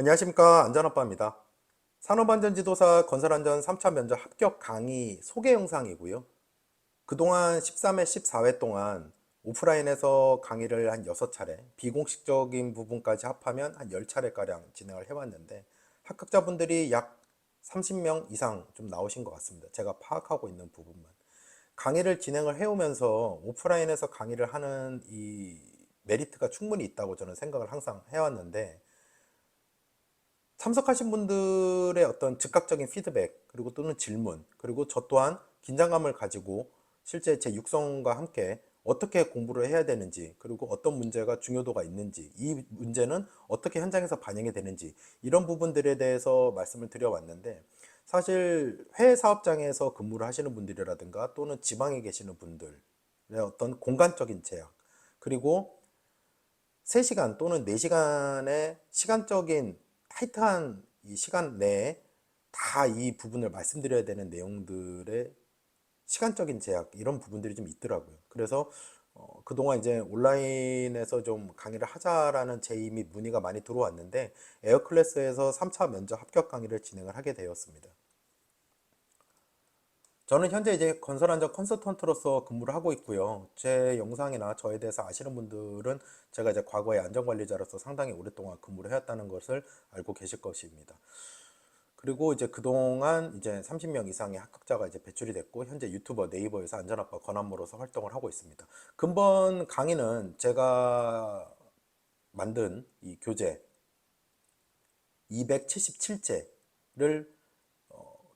안녕하십니까 안전아빠입니다. 산업안전지도사 건설안전 3차 면접 합격 강의 소개 영상이고요. 그동안 13회, 14회 동안 오프라인에서 강의를 한 6차례, 비공식적인 부분까지 합하면 한 10차례가량 진행을 해왔는데 합격자분들이 약 30명 이상 좀 나오신 것 같습니다. 제가 파악하고 있는 부분만. 강의를 진행을 해오면서 오프라인에서 강의를 하는 이 메리트가 충분히 있다고 저는 생각을 항상 해왔는데 참석하신 분들의 어떤 즉각적인 피드백 그리고 또는 질문 그리고 저 또한 긴장감을 가지고 실제 제 육성과 함께 어떻게 공부를 해야 되는지 그리고 어떤 문제가 중요도가 있는지 이 문제는 어떻게 현장에서 반영이 되는지 이런 부분들에 대해서 말씀을 드려왔는데 사실 해외 사업장에서 근무를 하시는 분들이라든가 또는 지방에 계시는 분들의 어떤 공간적인 제약 그리고 3시간 또는 4시간의 시간적인 타이트한 이 시간 내에 다 이 부분을 말씀드려야 되는 내용들의 시간적인 제약 이런 부분들이 좀 있더라고요. 그래서 어, 그동안 이제 온라인에서 좀 강의를 하자라는 제의 및 문의가 많이 들어왔는데 에어클래스에서 3차 면접 합격 강의를 진행을 하게 되었습니다. 저는 현재 이제 건설안전 컨설턴트로서 근무를 하고 있고요. 제 영상이나 저에 대해서 아시는 분들은 제가 이제 과거에 안전관리자로서 상당히 오랫동안 근무를 해왔다는 것을 알고 계실 것입니다. 그리고 이제 그동안 이제 30명 이상의 합격자가 이제 배출이 됐고 현재 유튜버 네이버에서 안전아빠 권한모로서 활동을 하고 있습니다. 근본 강의는 제가 만든 이 교재 277제를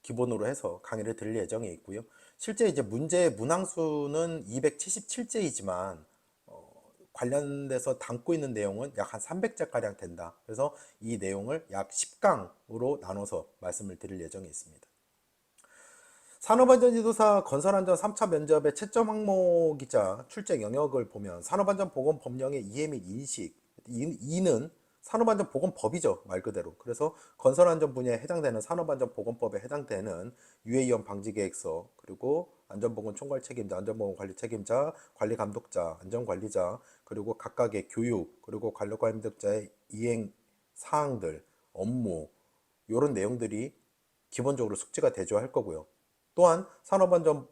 기본으로 해서 강의를 드릴 예정에 있고요. 실제 이제 문제 문항수는 277제이지만 어, 관련돼서 담고 있는 내용은 약 한 300제 가량 된다. 그래서 이 내용을 약 10강으로 나눠서 말씀을 드릴 예정에 있습니다. 산업안전지도사 건설안전 3차 면접의 채점 항목이자 출제 영역을 보면 산업안전보건법령의 이해 및 인식, 이는 산업안전보건법이죠 말 그대로. 그래서 건설안전 분야에 해당되는 산업안전보건법에 해당되는 유해위험 방지계획서 그리고 안전보건 총괄 책임자 안전보건 관리 책임자 관리 감독자 안전관리자 그리고 각각의 교육 그리고 관리관리자의 이행 사항들 업무 이런 내용들이 기본적으로 숙지가 대조할 거고요. 또한 산업안전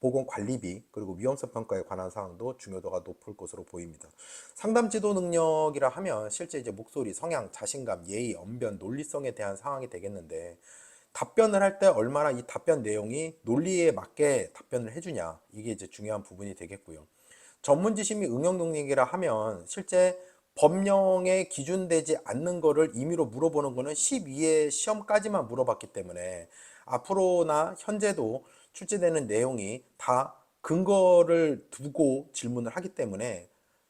보건관리비 그리고 위험성 평가에 관한 사항도 중요도가 높을 것으로 보입니다. 상담 지도 능력이라 하면 실제 이제 목소리, 성향, 자신감, 예의, 언변, 논리성에 대한 상황이 되겠는데 답변을 할 때 얼마나 이 답변 내용이 논리에 맞게 답변을 해주냐 이게 이제 중요한 부분이 되겠고요. 전문 및 응용 능력이라 하면 실제 법령에 기준되지 않는 거를 임의로 물어보는 거는 12회 시험까지만 물어봤기 때문에 앞으로나 현재도 출제되는 내용이 다 근거를 두고 질문을 하기 때문에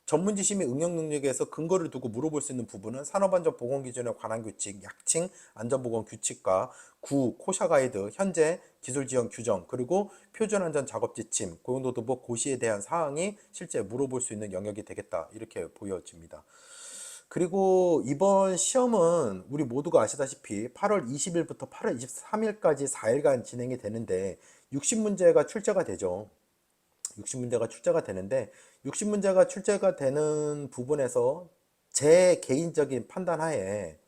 전문 및 응용 능력에서 근거를 두고 물어볼 수 있는 부분은 산업안전 보건 기준에 관한 규칙, 약칭 안전보건 규칙과 구, 코샤 가이드, 현재 기술 지원 규정, 그리고 표준 안전 작업 지침, 고용노동부 고시에 대한 사항이 실제 물어볼 수 있는 영역이 되겠다. 이렇게 보여집니다. 그리고 이번 시험은 우리 모두가 아시다시피 8월 20일부터 8월 23일까지 4일간 진행이 되는데 60문제가 출제가 되죠. 60문제가 출제가 되는데 60문제가 출제가 되는 부분에서 제 개인적인 판단 하에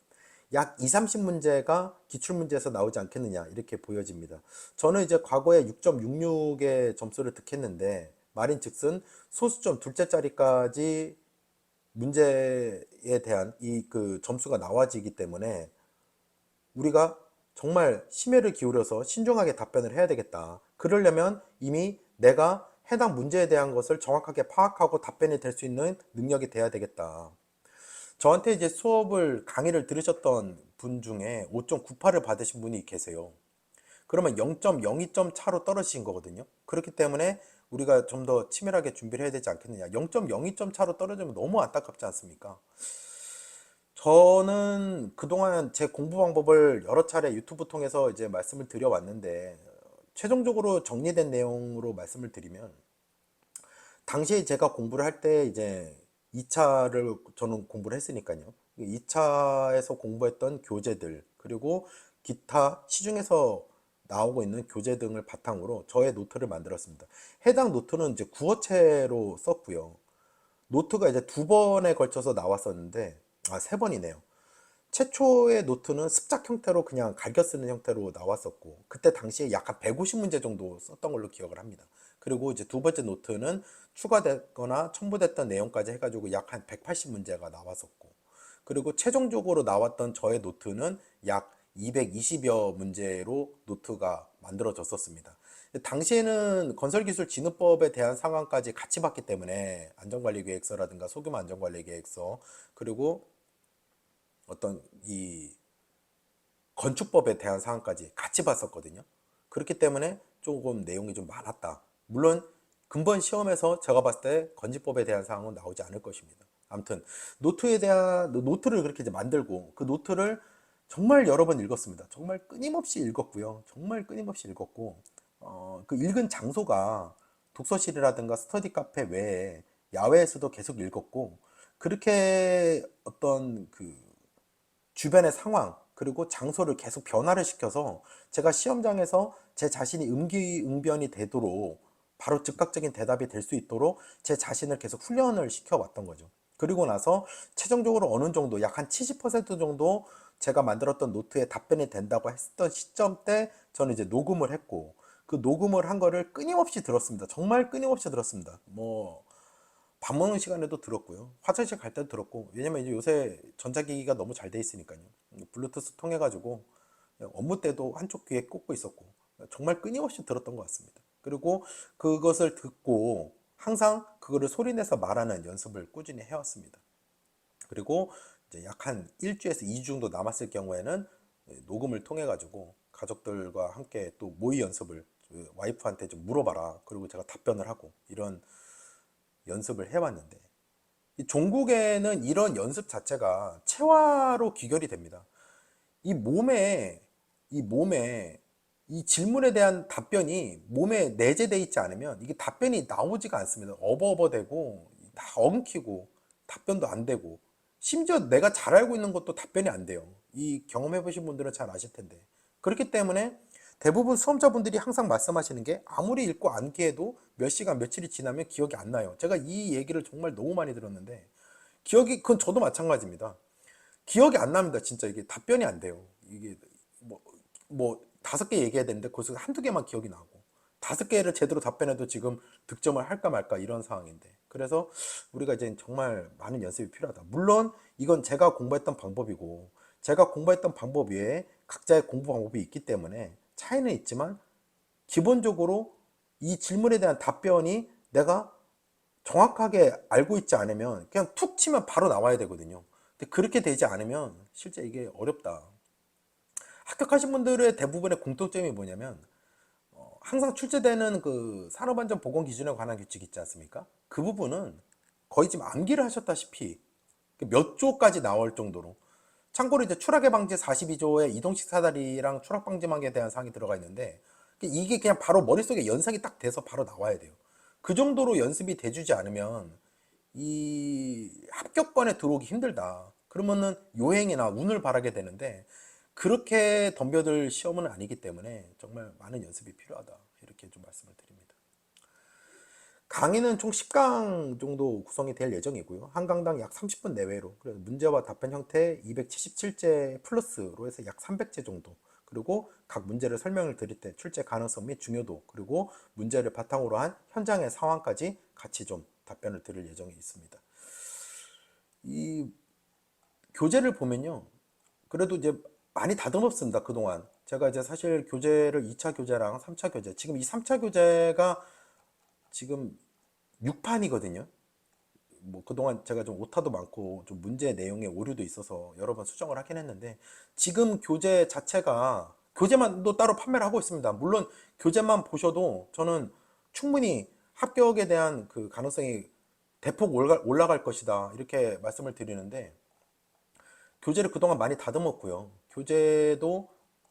약 2, 30문제가 기출문제에서 나오지 않겠느냐 이렇게 보여집니다. 저는 이제 과거에 6.66의 점수를 득했는데 말인 즉슨 소수점 둘째 자리까지 문제에 대한 이 그 점수가 나와지기 때문에 우리가 정말 심혈을 기울여서 신중하게 답변을 해야 되겠다. 그러려면 이미 내가 해당 문제에 대한 것을 정확하게 파악하고 답변이 될 수 있는 능력이 돼야 되겠다. 저한테 이제 수업을 강의를 들으셨던 분 중에 5.98을 받으신 분이 계세요. 그러면 0.02점 차로 떨어지신 거거든요. 그렇기 때문에 우리가 좀 더 치밀하게 준비를 해야 되지 않겠느냐. 0.02점 차로 떨어지면 너무 안타깝지 않습니까? 저는 그동안 제 공부 방법을 여러 차례 유튜브 통해서 이제 말씀을 드려왔는데 최종적으로 정리된 내용으로 말씀을 드리면 당시에 제가 공부를 할 때 이제 2차를 저는 공부를 했으니까요. 2차에서 공부했던 교재들 그리고 기타 시중에서 나오고 있는 교재 등을 바탕으로 저의 노트를 만들었습니다. 해당 노트는 이제 구어체로 썼고요. 노트가 이제 두 번에 걸쳐서 나왔었는데 아, 세 번이네요. 최초의 노트는 습작 형태로 그냥 갈겨 쓰는 형태로 나왔었고 그때 당시에 약한 150문제 정도 썼던 걸로 기억을 합니다. 그리고 이제 두 번째 노트는 추가됐거나 첨부됐던 내용까지 해가지고 약 한 180문제가 나왔었고 그리고 최종적으로 나왔던 저의 노트는 약 220여 문제로 노트가 만들어졌었습니다. 당시에는 건설기술 진흥법에 대한 상황까지 같이 봤기 때문에 안전관리계획서라든가 소규모 안전관리계획서 그리고 어떤 이 건축법에 대한 사항까지 같이 봤었거든요. 그렇기 때문에 조금 내용이 좀 많았다. 물론 근본 시험에서 제가 봤을 때 건축법에 대한 사항은 나오지 않을 것입니다. 아무튼 노트에 대한 노트를 그렇게 이제 만들고 그 노트를 정말 여러 번 읽었습니다. 정말 끊임없이 읽었고요. 정말 끊임없이 읽었고 어, 그 읽은 장소가 독서실이라든가 스터디 카페 외에 야외에서도 계속 읽었고 그렇게 어떤 그 주변의 상황 그리고 장소를 계속 변화를 시켜서 제가 시험장에서 제 자신이 음기응변이 되도록 바로 즉각적인 대답이 될 수 있도록 제 자신을 계속 훈련을 시켜왔던 거죠. 그리고 나서 최종적으로 어느 정도 약 한 70% 정도 제가 만들었던 노트에 답변이 된다고 했던 시점 때 저는 이제 녹음을 했고 그 녹음을 한 거를 끊임없이 들었습니다. 정말 끊임없이 들었습니다. 뭐 밥 먹는 시간에도 들었고요. 화장실 갈 때도 들었고 왜냐면 이제 요새 전자기기가 너무 잘 돼 있으니까요. 블루투스 통해 가지고 업무 때도 한쪽 귀에 꽂고 있었고 정말 끊임없이 들었던 것 같습니다. 그리고 그것을 듣고 항상 그거를 소리내서 말하는 연습을 꾸준히 해왔습니다. 그리고 이제 약 한 일주에서 2주 정도 남았을 경우에는 녹음을 통해 가지고 가족들과 함께 또 모의 연습을 와이프한테 좀 물어봐라. 그리고 제가 답변을 하고 이런 연습을 해왔는데 이 종국에는 이런 연습 자체가 체화로 귀결이 됩니다. 이 몸에 이 몸에 이 질문에 대한 답변이 몸에 내재되어 있지 않으면 이게 답변이 나오지가 않습니다. 어버어버되고 다 엉키고 답변도 안 되고 심지어 내가 잘 알고 있는 것도 답변이 안 돼요. 이 경험해 보신 분들은 잘 아실 텐데. 그렇기 때문에 대부분 수험자분들이 항상 말씀하시는 게 아무리 읽고 암기해도 몇 시간 며칠이 지나면 기억이 안 나요. 제가 이 얘기를 정말 너무 많이 들었는데 기억이 그건 저도 마찬가지입니다. 기억이 안 납니다. 진짜 이게 답변이 안 돼요. 이게 뭐, 뭐 다섯 개 얘기해야 되는데 거기서 한두 개만 기억이 나고 다섯 개를 제대로 답변해도 지금 득점을 할까 말까 이런 상황인데 그래서 우리가 이제 정말 많은 연습이 필요하다. 물론 이건 제가 공부했던 방법이고 제가 공부했던 방법 외에 각자의 공부 방법이 있기 때문에 차이는 있지만 기본적으로 이 질문에 대한 답변이 내가 정확하게 알고 있지 않으면 그냥 툭 치면 바로 나와야 되거든요. 근데 그렇게 되지 않으면 실제 이게 어렵다. 합격하신 분들의 대부분의 공통점이 뭐냐면 어, 항상 출제되는 그 산업안전보건 기준에 관한 규칙 있지 않습니까? 그 부분은 거의 지금 암기를 하셨다시피 몇 조까지 나올 정도로 참고로 이제 추락의 방지 42조에 이동식 사다리랑 추락 방지망에 대한 사항이 들어가 있는데 이게 그냥 바로 머릿속에 연상이 딱 돼서 바로 나와야 돼요. 그 정도로 연습이 돼주지 않으면 이 합격권에 들어오기 힘들다. 그러면은 요행이나 운을 바라게 되는데 그렇게 덤벼들 시험은 아니기 때문에 정말 많은 연습이 필요하다. 이렇게 좀 말씀을 드립니다. 강의는 총 10강 정도 구성이 될 예정이고요. 한 강당 약 30분 내외로 그래서 문제와 답변 형태 277제 플러스로 해서 약 300제 정도 그리고 각 문제를 설명을 드릴 때 출제 가능성 및 중요도 그리고 문제를 바탕으로 한 현장의 상황까지 같이 좀 답변을 드릴 예정이 있습니다. 이 교재를 보면요. 그래도 이제 많이 다듬었습니다. 그동안. 제가 이제 사실 교재를 2차 교재랑 3차 교재, 지금 이 3차 교재가 지금 6판이거든요. 뭐 그동안 제가 좀 오타도 많고 좀 문제 내용에 오류도 있어서 여러 번 수정을 하긴 했는데 지금 교재 자체가 교재만도 따로 판매를 하고 있습니다. 물론 교재만 보셔도 저는 충분히 합격에 대한 그 가능성이 대폭 올라갈, 올라갈 것이다 이렇게 말씀을 드리는데 교재를 그동안 많이 다듬었고요. 교재도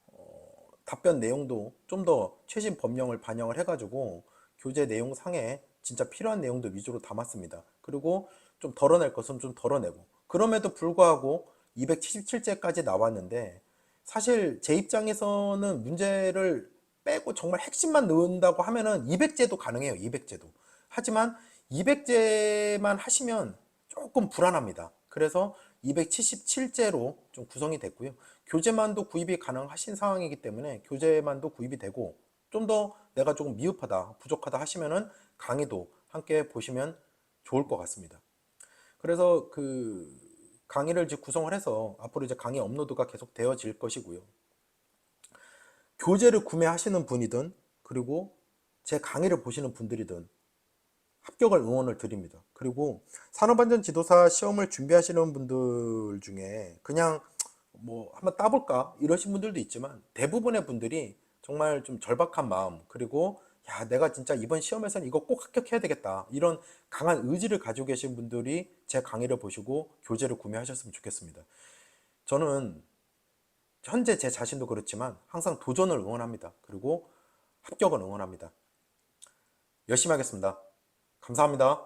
어, 답변 내용도 좀 더 최신 법령을 반영을 해가지고 교재 내용 상에 진짜 필요한 내용들 위주로 담았습니다. 그리고 좀 덜어낼 것은 좀 덜어내고 그럼에도 불구하고 277제까지 나왔는데 사실 제 입장에서는 문제를 빼고 정말 핵심만 넣는다고 하면은 200제도 가능해요. 200제도. 하지만 200제만 하시면 조금 불안합니다. 그래서 277제로 좀 구성이 됐고요. 교재만도 구입이 가능하신 상황이기 때문에 교재만도 구입이 되고 좀 더 내가 조금 미흡하다, 부족하다 하시면은 강의도 함께 보시면 좋을 것 같습니다. 그래서 그 강의를 이제 구성을 해서 앞으로 이제 강의 업로드가 계속 되어질 것이고요. 교재를 구매하시는 분이든 그리고 제 강의를 보시는 분들이든 합격을 응원을 드립니다. 그리고 산업안전 지도사 시험을 준비하시는 분들 중에 그냥 뭐 한번 따볼까 이러신 분들도 있지만 대부분의 분들이 정말 좀 절박한 마음 그리고 야 내가 진짜 이번 시험에서는 이거 꼭 합격해야 되겠다 이런 강한 의지를 가지고 계신 분들이 제 강의를 보시고 교재를 구매하셨으면 좋겠습니다. 저는 현재 제 자신도 그렇지만 항상 도전을 응원합니다. 그리고 합격을 응원합니다. 열심히 하겠습니다. 감사합니다.